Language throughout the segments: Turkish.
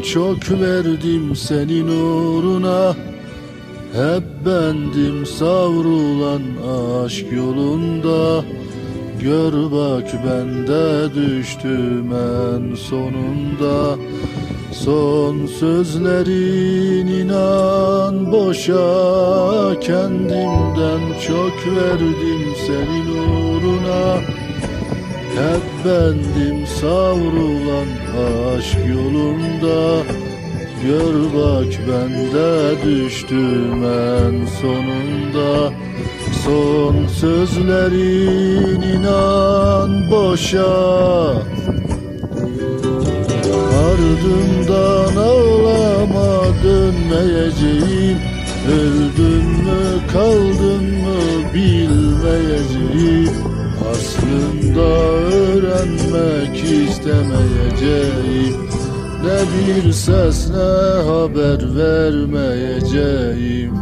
çok verdim senin uğruna. Hep bendim savrulan aşk yolunda. Gör bak ben de düştüm en sonunda. Son sözlerin inan boşa. Kendimden çok verdim senin uğruna. Hep bendim savrulan aşk yolunda. Gör bak ben de düştüm en sonunda. Son sözlerin inan boşa. Ardından ağlama dönmeyeceğim Öldün mü istemeyeceğim. Ne bir ses ne haber vermeyeceğim.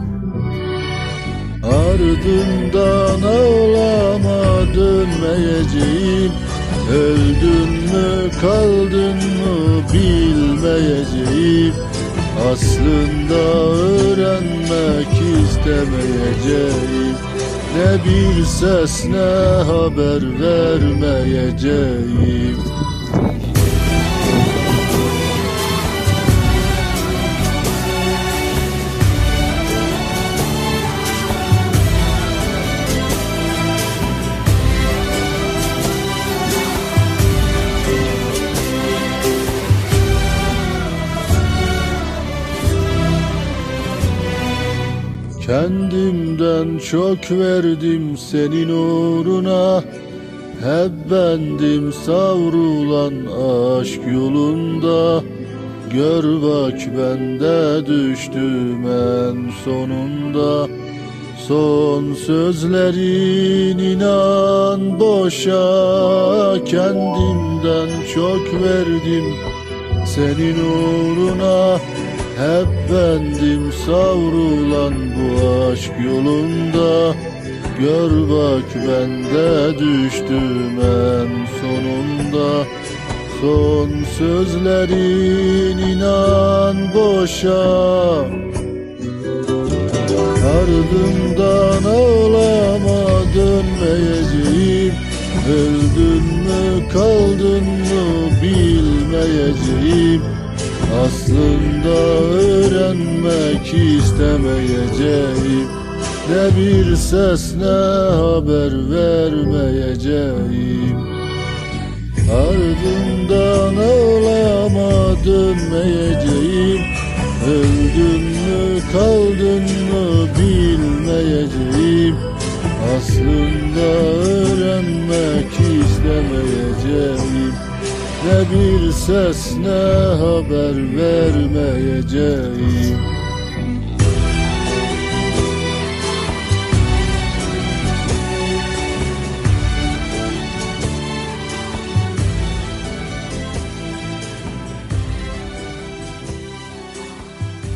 Ardından ağlama dönmeyeceğim. Öldün mü kaldın mı bilmeyeceğim. Aslında öğrenmek istemeyeceğim. Ne bir ses ne haber vermeyeceğim Kendimden çok verdim senin uğruna. Hep bendim savrulan aşk yolunda. Gör bak ben de düştüm en sonunda. Son sözlerin inan boşa. Kendimden çok verdim senin uğruna hep bendim savrulan bu aşk yolunda Gör bak ben de düştüm en sonunda. Son sözlerin inan boşa. Ardından ağlama dönmeyeceğim. Öldün mü kaldın mı bilmeyeceğim Aslında öğrenmek istemeyeceğim. Ne bir ses ne haber vermeyeceğim. Ardından ağlama dönmeyeceğim. Öldün mü kaldın mı bilmeyeceğim. Aslında öğrenmek istemeyeceğim Ne bir ses ne haber vermeyeceğim